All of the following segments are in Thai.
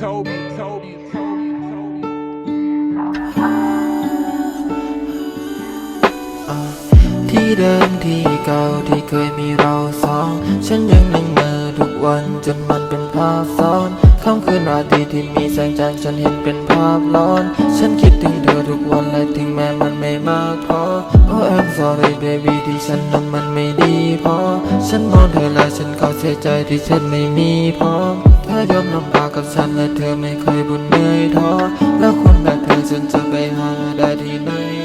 told me, told me, told me, told me. ที่เดิมที่เก่าที่เคยมีเราสอง ฉันยังนั่งเมื่อทุกวันจนมันเป็นภาพซ้อนค่ำคืนราตรีที่มีแสงจันทร์ฉันเห็นเป็นภาพร้อน ฉันคิดถึงเธอทุกวันและถึงแม้มันไม่มากพอ Oh I'm sorry baby ที่ฉันนั้นมันไม่ดีพอ ฉันมองเธอและฉันก็เสียใจที่ฉันไม่มีพร้อม ธอยอมลำบากกับฉันและเธอไม่เคยบ่นเหนื่อยท้อแล้วคนแบบเธอฉันจะไปหาได้ที่ไหน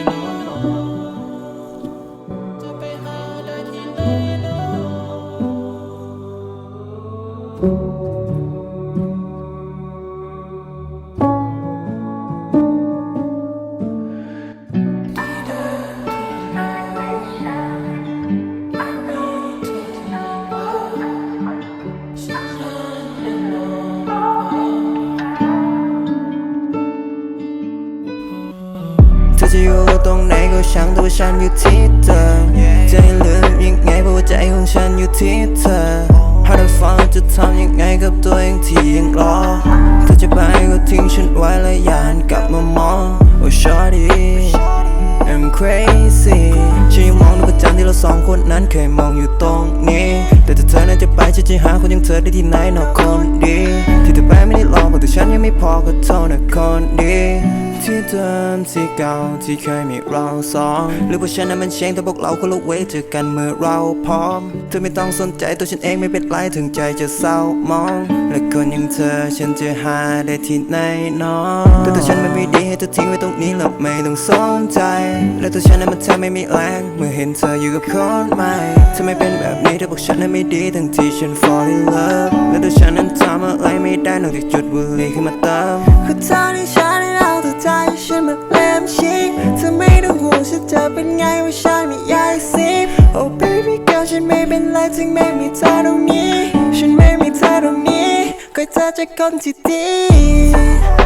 จะอยู่ตรงไหนก็ช่างต่ว่าฉันอยู่ที่เธอจะให้ลืมยังไงเพราะว่าใจของฉันอยู่ที่เธอ How to find จะทำยังไงกับตัวเองที่ยังรอเธอจะไปก็ทิ้งฉันไว้และอย่าหันกลับมามอง Oh shawty I'm crazy ฉันยังมองดูประจันที่เราสองคนนั้นเคยมองอยู่ตรงนี้ แต่ถ้าเธอนั้นจะไปฉันจะหาคนอย่างเธอได้ที่ไหนนอกคนดี ที่เธอไปไม่ได้ลอ ฉันยังไม่พอก็เท่านั้นคนดี ที่เดิมที่เก่าที่เคยมีเราสอง หรือว่าฉันนั้นมันเชงแต่พวกเราคนละเวเจอกันเมื่อเราพร้อม เธอไม่ต้องสนใจตัวฉันเองไม่เป็นไรถึงใจจะเศร้ามอง และคนอย่างเธอฉันจะหาได้ที่ไหนเนาะแต่ตัวฉันมันไม่ดีให้เธอทิ้งไว้ตรงนี้แล้วไม่ต้องสนใจ และตัวฉันนั้นมันแทบไม่มีแรงเมื่อเห็นเธออยู่กับคนใหม่เธอไมเป็นแบบนี้เธอบอกฉันนั้นไม่ดีทั้งที่ฉัน fall in love และตัวฉันนั้นทำอะ ได้นอกจากจุดบุหรี่ขึ้นมาเติมคือเธอที่ฉันได้เอาตัวใจฉันมาเล่มชิงเธอไม่ต้องห่วงฉันจะเป็นไงว่าฉันไม่ยากสิบ Oh baby girl ฉันไม่เป็นไรถึงไม่มีเธอตรงนี้ ฉันไม่มีเธอตรงนี้ก็เธอจะคนที่ดี